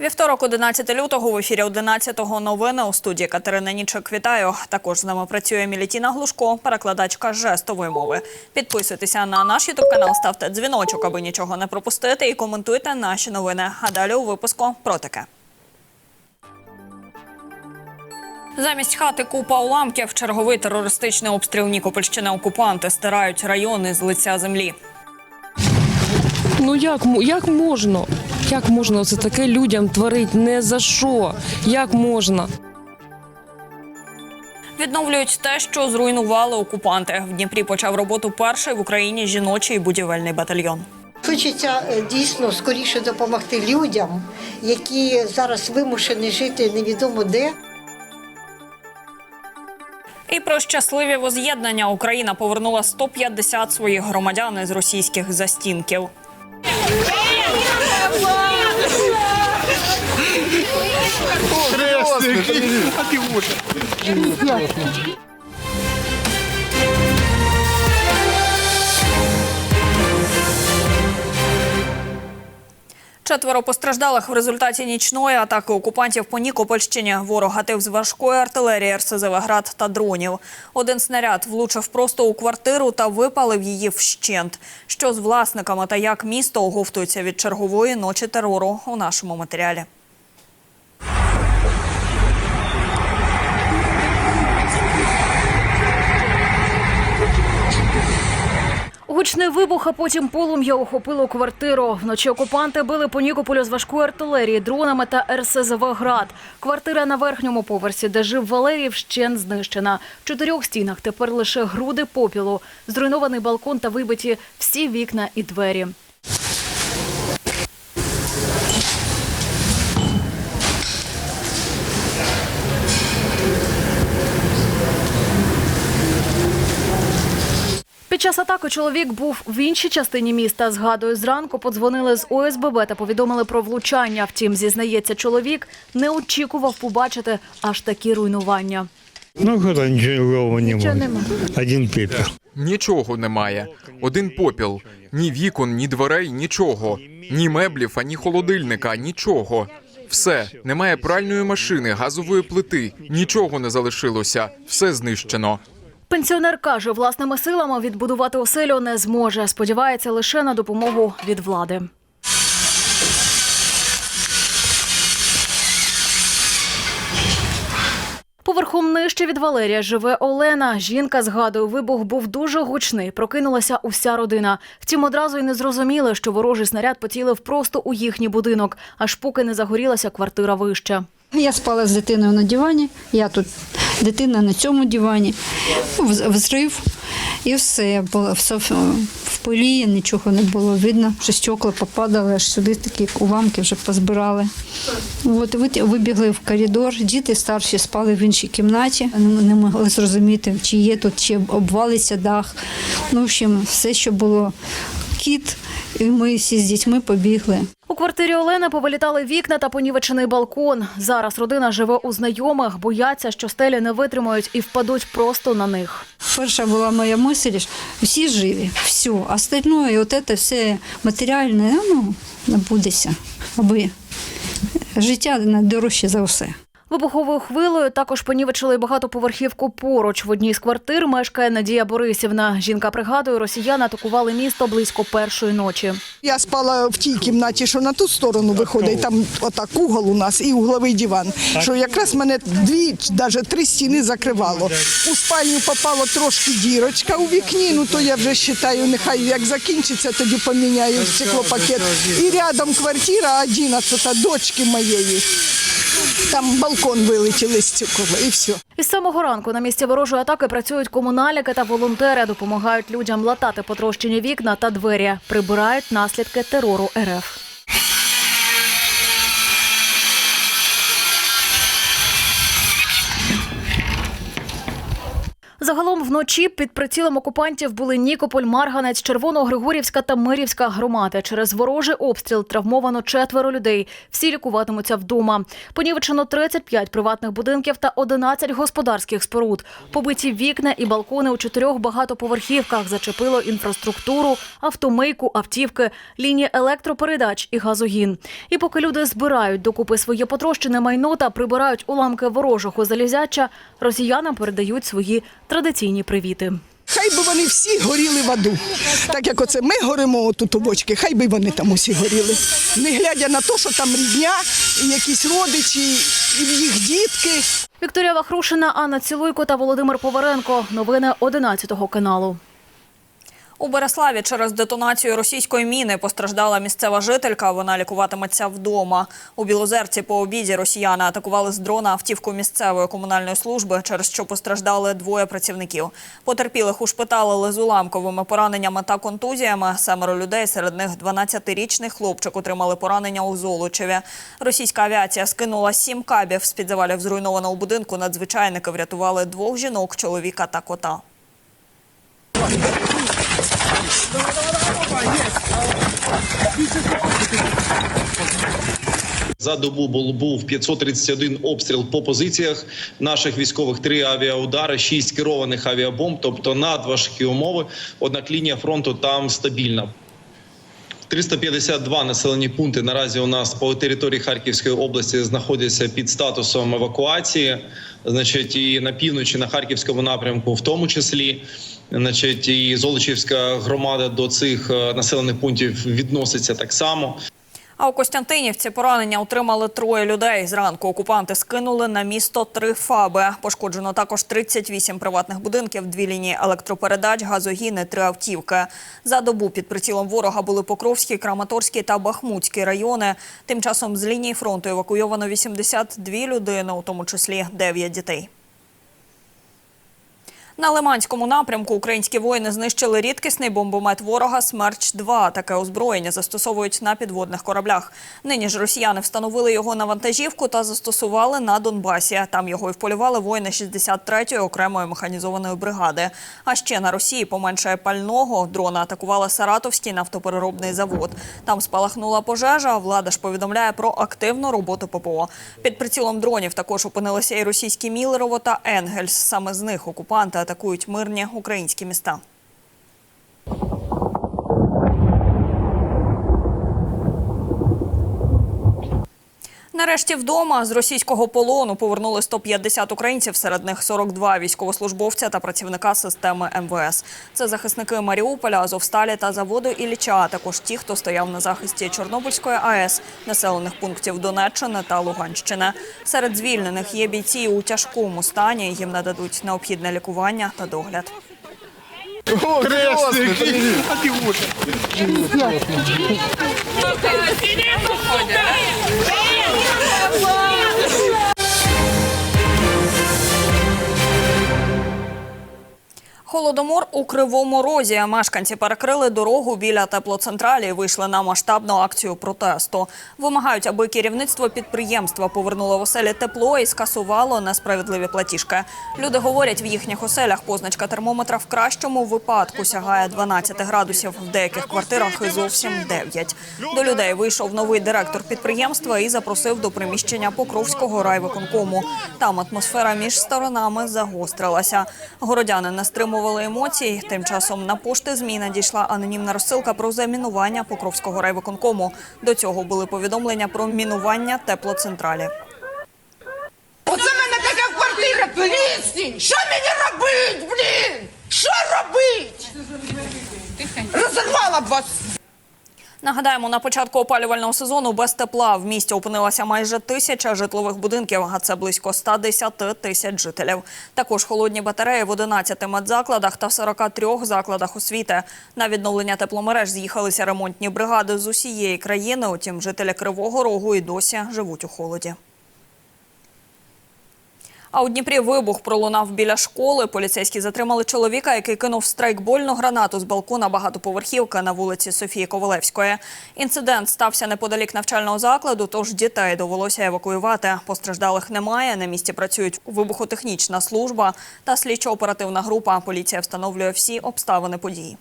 Вівторок, 11 лютого, в ефірі 11-го новини у студії Катерина Нічок. Вітаю. Також з нами працює Мілітіна Глушко, перекладачка жестової мови. Підписуйтеся на наш ютуб канал, ставте дзвіночок, аби нічого не пропустити, і коментуйте наші новини. А далі у випуску про таке. Замість хати купа уламків черговий терористичний обстріл Нікопольщини окупанти стирають райони з лиця землі. Ну як, як можна? Як можна це таке людям творити? Не за що? Як можна? Відновлюють те, що зруйнували окупанти. В Дніпрі почав роботу перший в Україні жіночий будівельний батальйон. Хочеться е, дійсно скоріше допомогти людям, які зараз вимушені жити невідомо де. І про щасливі воз'єднання Україна повернула 150 своїх громадян із російських застінків. Тресник! А ты вот! Четверо постраждалих в результаті нічної атаки окупантів по Нікопольщині. Ворог гатив з важкої артилерії РСЗВ «Град» та дронів. Один снаряд влучив просто у квартиру та випалив її вщент. Що з власниками та як місто оговтується від чергової ночі терору у нашому матеріалі. Гучний вибух, а потім полум'я охопило квартиру. Вночі окупанти били по Нікополю з важкої артилерії, дронами та РСЗВ «Град». Квартира на верхньому поверсі, де жив Валерій, вщен знищена. В чотирьох стінах тепер лише груди попілу, зруйнований балкон та вибиті всі вікна і двері. Під час атаки чоловік був в іншій частині міста. Згадую, зранку подзвонили з ОСББ та повідомили про влучання. Втім, зізнається, чоловік не очікував побачити аж такі руйнування. Ну, Нічого было. нема. Один пепел. Нічого немає. Один попіл. Ні вікон, ні дверей, нічого. Ні меблів, ані холодильника, нічого. Все, немає пральної машини, газової плити. Нічого не залишилося. Все знищено. Пенсіонер каже, власними силами відбудувати оселю не зможе. Сподівається лише на допомогу від влади. Поверхом нижче від Валерія живе Олена. Жінка згадує, вибух був дуже гучний. Прокинулася уся родина. Втім, одразу й не зрозуміли, що ворожий снаряд поцілив просто у їхній будинок, аж поки не загорілася квартира вище. Я спала з дитиною на дивані, я тут дитина на цьому дивані, взрив і все. Було все в пилі, нічого не було видно, що стекла попадали, аж сюди такі уламки вже позбирали. От вибігли в коридор, діти старші спали в іншій кімнаті, не могли зрозуміти, чи є тут, чи обвалиться дах. Ну, в общем, все, що було кіт, і ми всі з дітьми побігли. У квартирі Олени повилітали вікна та понівечений балкон. Зараз родина живе у знайомих, бояться, що стелі не витримають і впадуть просто на них. Перша була моя мисль, що всі живі, все. Остальное, от це все матеріальне, ну, набудеться, аби життя найдорожче за все. Вибуховою хвилою також понівечили багатоповерхівку поруч. В одній з квартир мешкає Надія Борисівна. Жінка пригадує, росіяни атакували місто близько першої ночі. Я спала в тій кімнаті, що на ту сторону виходить, там отак угол у нас і угловий диван. Що якраз мене дві, навіть три стіни закривало. У спальню попало трошки дірочка у вікні, ну то я вже вважаю, нехай як закінчиться, тоді поміняю стеклопакет. І рядом квартира 11, дочки моєї. Там балкон вилетіли з стекла і все. Із самого ранку на місці ворожої атаки працюють комунальники та волонтери, допомагають людям латати потрощені вікна та двері, прибирають наслідки терору РФ. Загалом вночі під прицілом окупантів були Нікополь, Марганець, Червоно-Григорівська та Мирівська громади. Через ворожий обстріл травмовано четверо людей. Всі лікуватимуться вдома. Понівечено 35 приватних будинків та 11 господарських споруд. Побиті вікна і балкони у чотирьох багатоповерхівках зачепило інфраструктуру, автомийку, автівки, лінії електропередач і газогін. І поки люди збирають докупи своє потрощене майно та прибирають уламки ворожого залізяча, росіянам передають свої традиційні привіти. Хай би вони всі горіли в аду. Так як оце ми горимо тут у бочки, хай би вони там усі горіли. Не глядя на те, що там рідня, і якісь родичі, і їх дітки. Вікторія Вахрушина, Анна Цілуйко та Володимир Поваренко. Новини 11 каналу. У Береславі через детонацію російської міни постраждала місцева жителька. Вона лікуватиметься вдома. У Білозерці по обіді росіяни атакували з дрона автівку місцевої комунальної служби, через що постраждали двоє працівників. Потерпілих ушпиталили з уламковими пораненнями та контузіями. Семеро людей, серед них 12-річний хлопчик, отримали поранення у Золочеві. Російська авіація скинула сім кабів з-під завалів зруйнованого будинку. Надзвичайники врятували двох жінок, чоловіка та кота. За добу був, був 531 обстріл по позиціях наших військових, три авіаудари, шість керованих авіабомб, тобто надважкі умови. Однак лінія фронту там стабільна. 352 населені пункти наразі у нас по території Харківської області знаходяться під статусом евакуації. Значить, і на півночі, на харківському напрямку, в тому числі, значить, і Золочівська громада до цих е, населених пунктів відноситься так само. А у Костянтинівці поранення отримали троє людей. Зранку окупанти скинули на місто три фаби. Пошкоджено також 38 приватних будинків, дві лінії електропередач, газогіни, три автівки. За добу під прицілом ворога були Покровський, Краматорський та Бахмутський райони. Тим часом з лінії фронту евакуйовано 82 людини, у тому числі 9 дітей. На Лиманському напрямку українські воїни знищили рідкісний бомбомет ворога «Смерч-2». Таке озброєння застосовують на підводних кораблях. Нині ж росіяни встановили його на вантажівку та застосували на Донбасі. Там його і вполювали воїни 63-ї окремої механізованої бригади. А ще на Росії поменшає пального. Дрона атакувала Саратовський нафтопереробний завод. Там спалахнула пожежа. Влада ж повідомляє про активну роботу ППО. Під прицілом дронів також опинилися і російські Мілерово та Енгельс. Саме з них окупанти атакують мирні українські міста. Нарешті вдома з російського полону повернули 150 українців, серед них 42 військовослужбовця та працівника системи МВС. Це захисники Маріуполя, Азовсталі та заводу Ілліча, а також ті, хто стояв на захисті Чорнобильської АЕС, населених пунктів Донеччини та Луганщини. Серед звільнених є бійці у тяжкому стані. Їм нададуть необхідне лікування та догляд. Холодомор у Кривому Розі. Мешканці перекрили дорогу біля теплоцентралі і вийшли на масштабну акцію протесту. Вимагають, аби керівництво підприємства повернуло в оселі тепло і скасувало несправедливі платіжки. Люди говорять, в їхніх оселях позначка термометра в кращому випадку сягає 12 градусів, в деяких квартирах і зовсім 9. До людей вийшов новий директор підприємства і запросив до приміщення Покровського райвиконкому. Там атмосфера між сторонами загострилася. Городяни не стримували емоцій. Тим часом на пошти ЗМІ надійшла анонімна розсилка про замінування Покровського райвиконкому. До цього були повідомлення про мінування теплоцентралі. Оце в мене така квартира плісні! Що мені робить, блін? Що робить? Розірвала б вас! Нагадаємо, на початку опалювального сезону без тепла в місті опинилася майже тисяча житлових будинків, а це близько 110 тисяч жителів. Також холодні батареї в 11 медзакладах та 43 закладах освіти. На відновлення тепломереж з'їхалися ремонтні бригади з усієї країни. Утім, жителі Кривого Рогу і досі живуть у холоді. А у Дніпрі вибух пролунав біля школи. Поліцейські затримали чоловіка, який кинув страйкбольну гранату з балкона багатоповерхівки на вулиці Софії Ковалевської. Інцидент стався неподалік навчального закладу, тож дітей довелося евакуювати. Постраждалих немає. На місці працюють вибухотехнічна служба та слідчо-оперативна група. Поліція встановлює всі обставини події.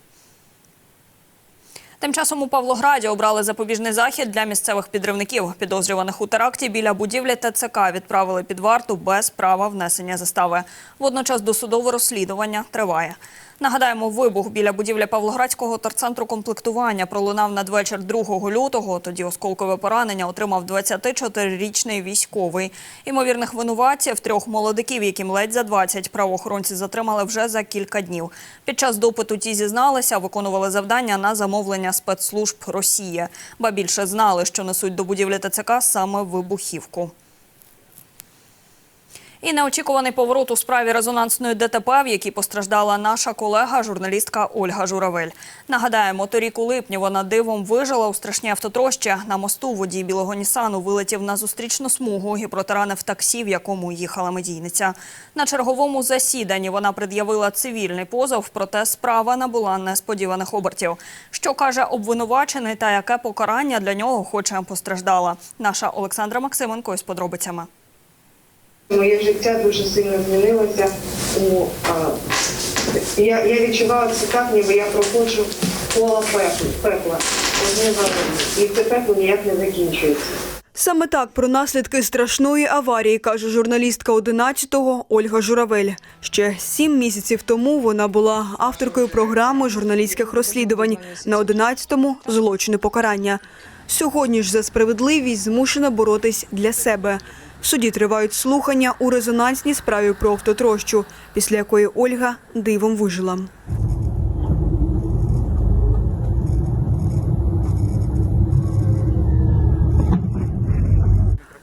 Тим часом у Павлограді обрали запобіжний захід для місцевих підривників. Підозрюваних у теракті біля будівлі ТЦК відправили під варту без права внесення застави. Водночас досудове розслідування триває. Нагадаємо, вибух біля будівлі Павлоградського терцентру комплектування пролунав надвечір 2 лютого. Тоді осколкове поранення отримав 24-річний військовий. Імовірних винуватців трьох молодиків, яким ледь за 20, правоохоронці затримали вже за кілька днів. Під час допиту ті зізналися, виконували завдання на замовлення спецслужб Росії. Ба більше знали, що несуть до будівлі ТЦК саме вибухівку. І неочікуваний поворот у справі резонансної ДТП, в якій постраждала наша колега, журналістка Ольга Журавель. Нагадаємо, торік у липні вона дивом вижила у страшній автотрощі. На мосту водій білого Нісану вилетів на зустрічну смугу і протаранив таксі, в якому їхала медійниця. На черговому засіданні вона пред'явила цивільний позов, проте справа набула несподіваних обертів. Що каже обвинувачений та яке покарання для нього хоче постраждала. Наша Олександра Максименко із подробицями. Моє життя дуже сильно змінилося. У, а, я, я відчувала це так, ніби я проходжу коло пекла, пекла. І це пекло ніяк не закінчується. Саме так про наслідки страшної аварії каже журналістка 11-го Ольга Журавель. Ще сім місяців тому вона була авторкою програми журналістських розслідувань на 11-му злочини покарання. Сьогодні ж за справедливість змушена боротись для себе. Суді тривають слухання у резонансній справі про автотрощу, після якої Ольга дивом вижила.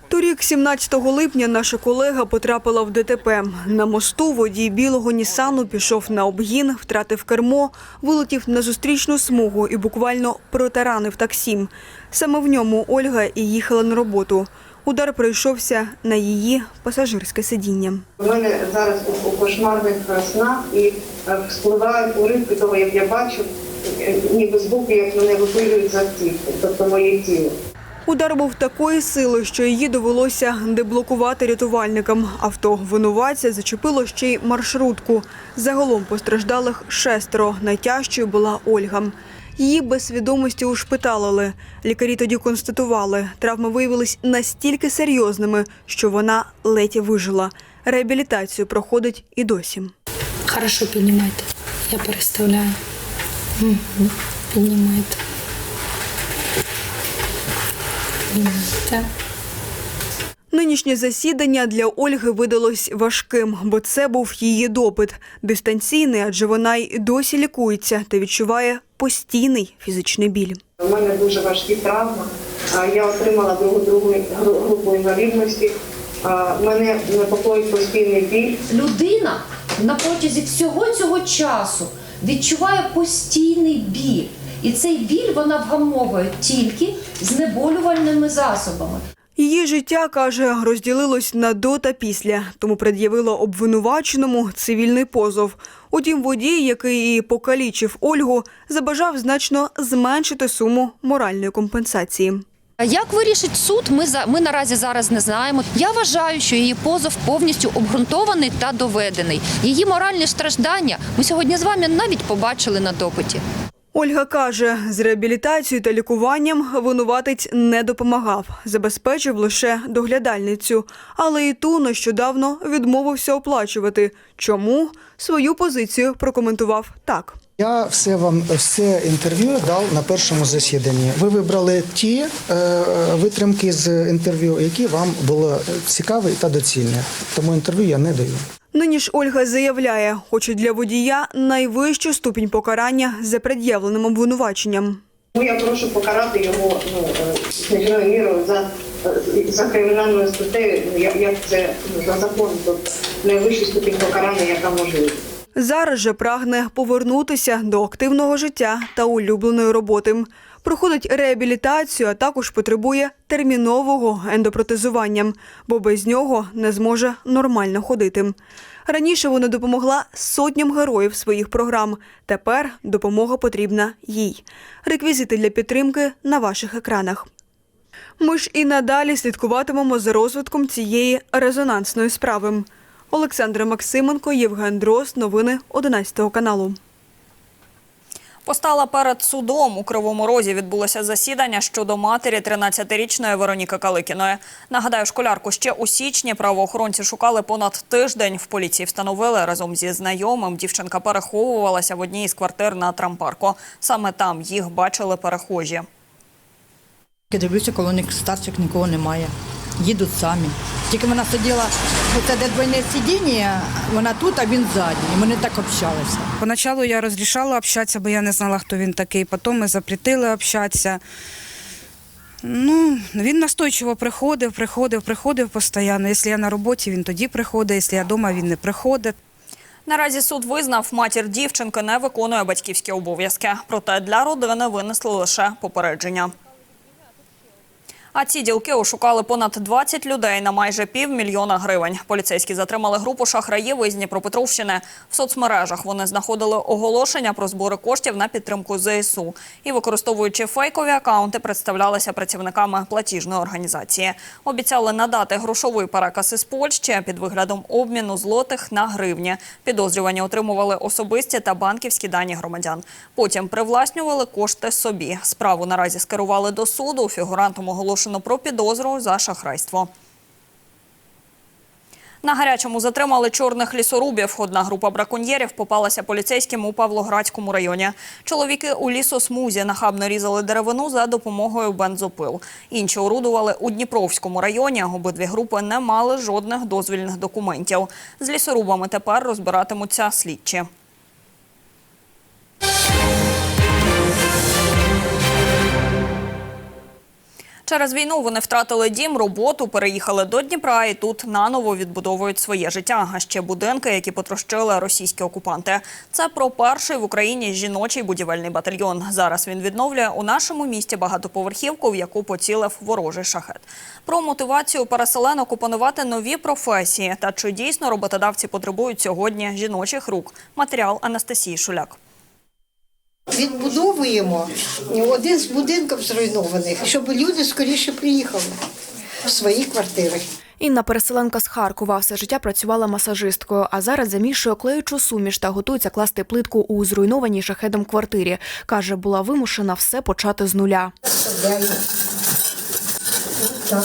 Торік, 17 липня, наша колега потрапила в ДТП. На мосту водій білого Нісану пішов на обгін, втратив кермо, вилетів на зустрічну смугу і буквально протаранив таксі. Саме в ньому Ольга і їхала на роботу. Удар прийшовся на її пасажирське сидіння. У мене зараз у, кошмарних снах і е, спливають уривки того, як я бачу, е, ніби збоку, як мене випилюють з автівки, тобто моє тіло. Удар був такої сили, що її довелося деблокувати рятувальникам. Авто винуватця зачепило ще й маршрутку. Загалом постраждалих шестеро. Найтяжчою була Ольга. Її без свідомості ушпиталили. Лікарі тоді констатували, травми виявились настільки серйозними, що вона ледь вижила. Реабілітацію проходить і досі. Хорошо піднімайте. Я переставляю. Піднімайте. Піднімайте. Нинішнє засідання для Ольги видалось важким, бо це був її допит. Дистанційний, адже вона й досі лікується та відчуває постійний фізичний біль. У мене дуже важкі травми. А, Я отримала другу другу групу інвалідності. Мене непокоїть постійний біль. людина на протязі всього цього часу відчуває постійний біль. І цей біль вона вгамовує тільки знеболювальними засобами. Її життя, каже, розділилось на до та після, тому пред'явила обвинуваченому цивільний позов. Утім, водій, який і покалічив Ольгу, забажав значно зменшити суму моральної компенсації. Як вирішить суд, ми за ми наразі зараз не знаємо. Я вважаю, що її позов повністю обґрунтований та доведений. Її моральні страждання ми сьогодні з вами навіть побачили на допиті. Ольга каже, з реабілітацією та лікуванням винуватець не допомагав, забезпечив лише доглядальницю, але і ту нещодавно відмовився оплачувати. Чому свою позицію прокоментував так. Я все вам все інтерв'ю дав на першому засіданні. Ви вибрали ті е, витримки з інтерв'ю, які вам було цікаві та доцільні. Тому інтерв'ю я не даю. Нині ж Ольга заявляє, хоче для водія найвищу ступінь покарання за пред'явленим обвинуваченням. Я прошу покарати його ну, е, мірою за, е, за кримінальною статтею, ну, як, це ну, за закон, тобто найвищу ступінь покарання, яка можлива. Зараз же прагне повернутися до активного життя та улюбленої роботи. Проходить реабілітацію, а також потребує термінового ендопротезування, бо без нього не зможе нормально ходити. Раніше вона допомогла сотням героїв своїх програм. Тепер допомога потрібна їй. Реквізити для підтримки на ваших екранах. Ми ж і надалі слідкуватимемо за розвитком цієї резонансної справи. Олександра Максименко, Євген Дрозд. Новини 11 каналу. Постала перед судом. У Кривому Розі відбулося засідання щодо матері 13-річної Вероніки Каликіної. Нагадаю, школярку ще у січні правоохоронці шукали понад тиждень. В поліції встановили разом зі знайомим. Дівчинка переховувалася в одній із квартир на Трампарко. Саме там їх бачили перехожі. Я дивлюся, коло них старших нікого немає. Їдуть самі. Тільки вона сиділа, оце де двойне сидіння, вона тут, а він ззаді. І вони так общалися. Поначалу я розрішала общатися, бо я не знала, хто він такий. Потім ми запретили общатися. Ну, він настойчиво приходив, приходив, приходив постійно. Якщо я на роботі, він тоді приходить, якщо я вдома, він не приходить. Наразі суд визнав, матір дівчинки не виконує батьківські обов'язки. Проте для родини винесли лише попередження. А ці ділки ошукали понад 20 людей на майже півмільйона гривень. Поліцейські затримали групу шахраїв із Дніпропетровщини. В соцмережах вони знаходили оголошення про збори коштів на підтримку ЗСУ і, використовуючи фейкові акаунти, представлялися працівниками платіжної організації. Обіцяли надати грошовий переказ із Польщі під виглядом обміну злотих на гривні. Підозрювані отримували особисті та банківські дані громадян. Потім привласнювали кошти собі. Справу наразі скерували до суду. Фігурантом оголошено про підозру за шахрайство. На гарячому затримали чорних лісорубів. Одна група браконьєрів попалася поліцейським у Павлоградському районі. Чоловіки у лісосмузі нахабно різали деревину за допомогою бензопил. Інші орудували у Дніпровському районі. Обидві групи не мали жодних дозвільних документів. З лісорубами тепер розбиратимуться слідчі. Через війну вони втратили дім, роботу, переїхали до Дніпра і тут наново відбудовують своє життя. А ще будинки, які потрощили російські окупанти. Це про перший в Україні жіночий будівельний батальйон. Зараз він відновлює у нашому місті багатоповерхівку, в яку поцілив ворожий шахет. Про мотивацію переселенок опанувати нові професії та чи дійсно роботодавці потребують сьогодні жіночих рук. Матеріал Анастасії Шуляк. Відбудовуємо один з будинків зруйнованих, щоб люди скоріше приїхали в свої квартири. Інна переселенка з Харкова все життя працювала масажисткою, а зараз замішує клеючу суміш та готується класти плитку у зруйнованій шахедом квартирі. Каже, була вимушена все почати з нуля. Так.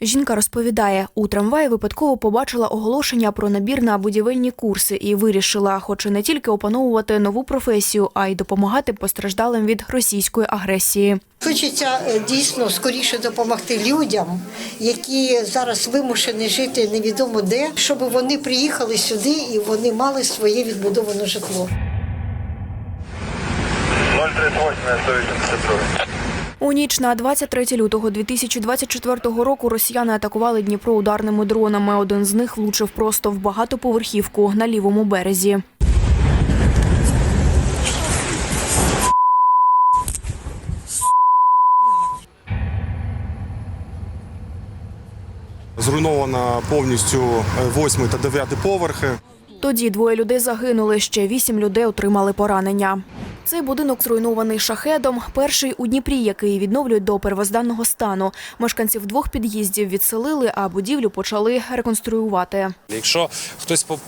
Жінка розповідає, у трамваї випадково побачила оголошення про набір на будівельні курси і вирішила, хоче не тільки опановувати нову професію, а й допомагати постраждалим від російської агресії. Хочеться е, дійсно скоріше допомогти людям, які зараз вимушені жити невідомо де, щоб вони приїхали сюди і вони мали своє відбудоване житло. 038 182. У ніч на 23 лютого 2024 року росіяни атакували Дніпро ударними дронами. Один з них влучив просто в багатоповерхівку на лівому березі. Зруйновано повністю 8 та 9 поверхи. Тоді двоє людей загинули, ще вісім людей отримали поранення. Цей будинок зруйнований шахедом. Перший у Дніпрі, який відновлюють до первозданного стану. Мешканців двох під'їздів відселили, а будівлю почали реконструювати. Якщо хтось по-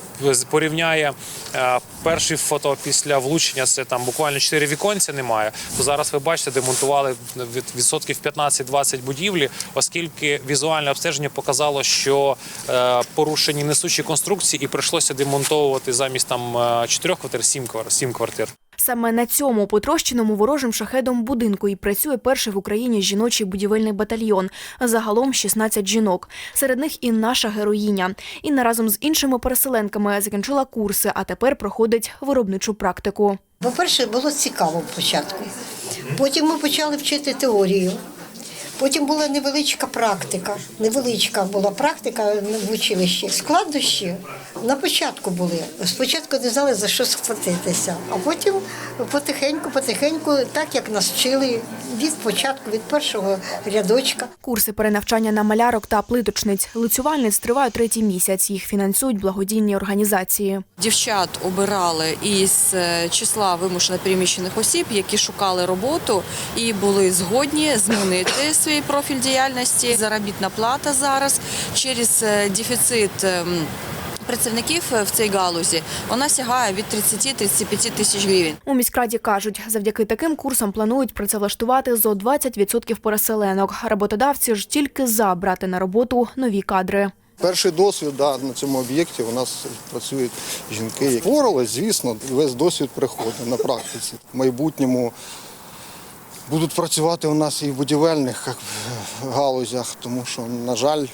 порівняє е, перший фото після влучення, це там буквально 4 віконця немає, то зараз ви бачите, демонтували від відсотків 15-20 будівлі, оскільки візуальне обстеження показало, що е, порушені несучі конструкції і прийшлося демонтовувати замість там 4 квартир 7 квартир. 7 квартир. Саме на цьому потрощеному ворожим шахедом будинку і працює перший в Україні жіночий будівельний батальйон. Загалом 16 жінок. Серед них і наша героїня. Інна разом з іншими переселенками закінчила курси, а тепер проходить виробничу практику. По-перше, було цікаво спочатку. Потім ми почали вчити теорію. Потім була невеличка практика. Невеличка була практика в училищі. Складнощі на початку були. Спочатку не знали за що схватитися, а потім потихеньку, потихеньку, так як нас вчили від початку, від першого рядочка. Курси перенавчання на малярок та плиточниць, лицювальниць тривають третій місяць. Їх фінансують благодійні організації. Дівчат обирали із е, числа вимушено переміщених осіб, які шукали роботу і були згодні змінити свій профіль діяльності. Заробітна плата зараз через е, дефіцит. Працівників в цій галузі вона сягає від 30-35 тисяч гривень. У міськраді кажуть, завдяки таким курсам планують працевлаштувати зо 20% переселенок. Роботодавці ж тільки за брати на роботу нові кадри. Перший досвід да, на цьому об'єкті у нас працюють жінки, боролись, звісно, весь досвід приходить на практиці. В майбутньому будуть працювати у нас і в будівельних як, галузях, тому що, на жаль,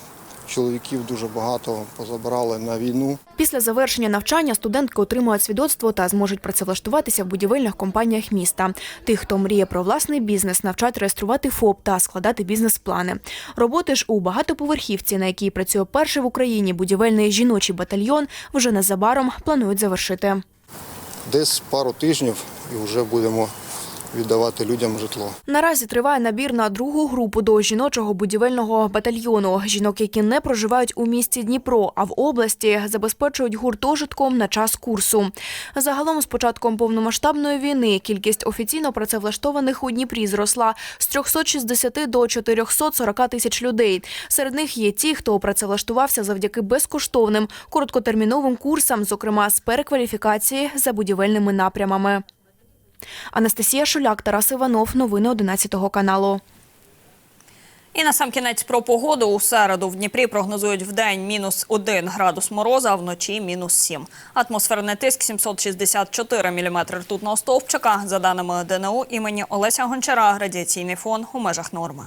чоловіків дуже багато позабирали на війну. Після завершення навчання студентки отримують свідоцтво та зможуть працевлаштуватися в будівельних компаніях міста. Тих, хто мріє про власний бізнес, навчать реєструвати ФОП та складати бізнес-плани. Роботи ж у багатоповерхівці, на якій працює перший в Україні будівельний жіночий батальйон, вже незабаром планують завершити. Десь пару тижнів і вже будемо віддавати людям житло. Наразі триває набір на другу групу до жіночого будівельного батальйону. Жінок, які не проживають у місті Дніпро, а в області забезпечують гуртожитком на час курсу. Загалом з початком повномасштабної війни кількість офіційно працевлаштованих у Дніпрі зросла з 360 до 440 тисяч людей. Серед них є ті, хто працевлаштувався завдяки безкоштовним короткотерміновим курсам, зокрема з перекваліфікації за будівельними напрямами. Анастасія Шуляк, Тарас Іванов. Новини 11 каналу. І на сам кінець про погоду. У середу в Дніпрі прогнозують в день мінус 1 градус мороза, а вночі мінус 7. Атмосферний тиск 764 міліметри ртутного стовпчика. За даними ДНУ імені Олеся Гончара, радіаційний фон у межах норми.